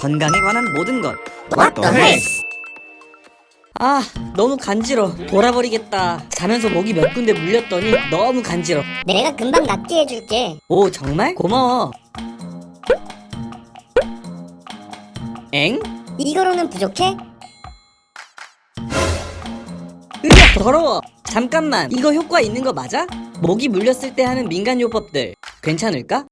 건강에 관한 모든 것. What the hell? 아, 너무 간지러. 돌아버리겠다. 자면서 목이 몇 군데 물렸더니 너무 간지러. 내가 금방 낫게 해줄게. 오, 정말? 고마워. 엥? 이거로는 부족해? 으악, 더러워. 잠깐만, 이거 효과 있는 거 맞아? 목이 물렸을 때 하는 민간 요법들 괜찮을까?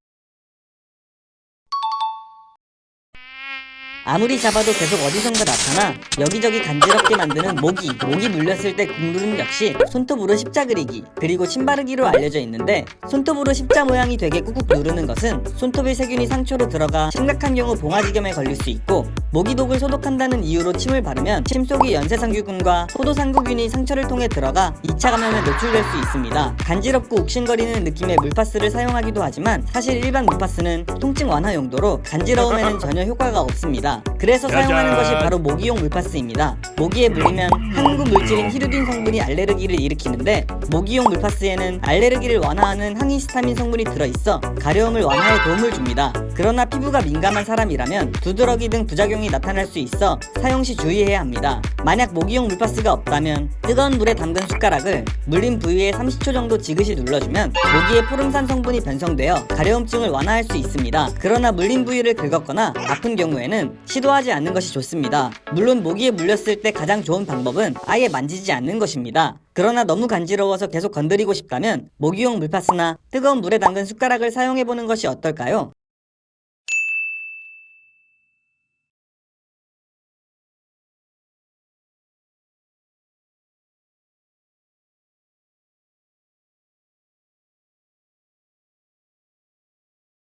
아무리 잡아도 계속 어디선가 나타나 여기저기 간지럽게 만드는 모기 목이 물렸을 때 국룰은 역시 손톱으로 십자 그리기 그리고 침 바르기로 알려져 있는데 손톱으로 십자 모양이 되게 꾹꾹 누르는 것은 손톱의 세균이 상처로 들어가 심각한 경우 봉화지겸에 걸릴 수 있고 모기독을 소독한다는 이유로 침을 바르면 침 속의 연쇄상규균과 포도상구균이 상처를 통해 들어가 2차 감염에 노출될 수 있습니다. 간지럽고 욱신거리는 느낌의 물파스를 사용하기도 하지만 사실 일반 물파스는 통증 완화 용도로 간지러움에는 전혀 효과가 없습니다. 그래서 사용하는 것이 바로 모기용 물파스입니다. 모기에 물리면 항구 물질인 히루딘 성분이 알레르기를 일으키는데 모기용 물파스에는 알레르기를 완화하는 항히스타민 성분이 들어있어 가려움을 완화에 도움을 줍니다. 그러나 피부가 민감한 사람이라면 두드러기 등 부 작용이 나타날 수 있어 사용 시 주의해야 합니다. 만약 모기용 물파스가 없다면 뜨거운 물에 담근 숟가락을 물린 부위에 30초 정도 지그시 눌러주면 모기의 포름산 성분이 변성되어 가려움증을 완화할 수 있습니다. 그러나 물린 부위를 긁었거나 아픈 경우에는 시도하지 않는 것이 좋습니다. 물론 모기에 물렸을 때 가장 좋은 방법은 아예 만지지 않는 것입니다. 그러나 너무 간지러워서 계속 건드리고 싶다면 모기용 물파스나 뜨거운 물에 담근 숟가락을 사용해보는 것이 어떨까요?